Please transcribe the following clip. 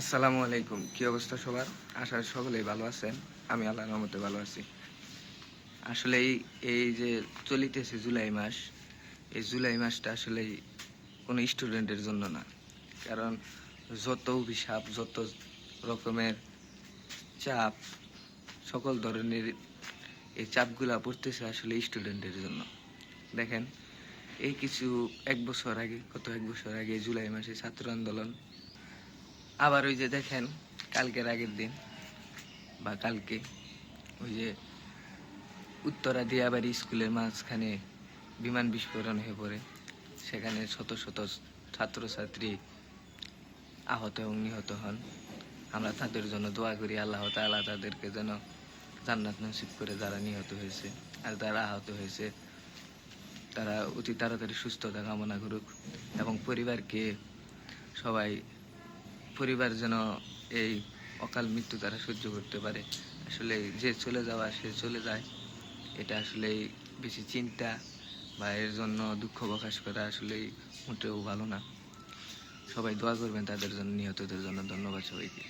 আসসালামু আলাইকুম। কি অবস্থা সবার? আশা সকলেই ভালো আছেন। আমি আল্লাহর রহমতে ভালো আছি। আসলে এই এই যে চলিতেছে জুলাই মাস, এই জুলাই মাসটা আসলে কোনো স্টুডেন্টের জন্য না। কারণ যত অভিশাপ, যত রকমের চাপ, সকল ধরনের এই চাপগুলা পড়তেছে আসলে স্টুডেন্টের জন্য। দেখেন, এই কিছু এক বছর আগে, কত এক বছর আগে জুলাই মাসে ছাত্র আন্দোলন আবার ওই যে দেখেন, কালকের আগের দিন বা কালকে ওই যে উত্তরা দিয়াবাড়ি স্কুলের মাঝখানে বিমান বিস্ফোরণ হয়ে পড়ে। সেখানে শত শত ছাত্রছাত্রী আহত এবং নিহত হন। আমরা তাদের জন্য দোয়া করি, আল্লাহ তাআলা তাদেরকে যেন জান্নাত নসিব করে যারা নিহত হয়েছে আর যারা আহত হয়েছে, তারা অতি তাড়াতাড়ি সুস্থতা কামনা করুক এবং পরিবারকে সবাই পরিবার যেন এই অকাল মৃত্যু তারা সহ্য করতে পারে। আসলে যে চলে যাওয়া, সে চলে যায়। এটা আসলে বেশি চিন্তা বা এর জন্য দুঃখ প্রকাশ করা আসলে মোটেও ভালো না। সবাই দোয়া করবেন তাদের জন্য, নিহতদের জন্য। ধন্যবাদ সবাইকে।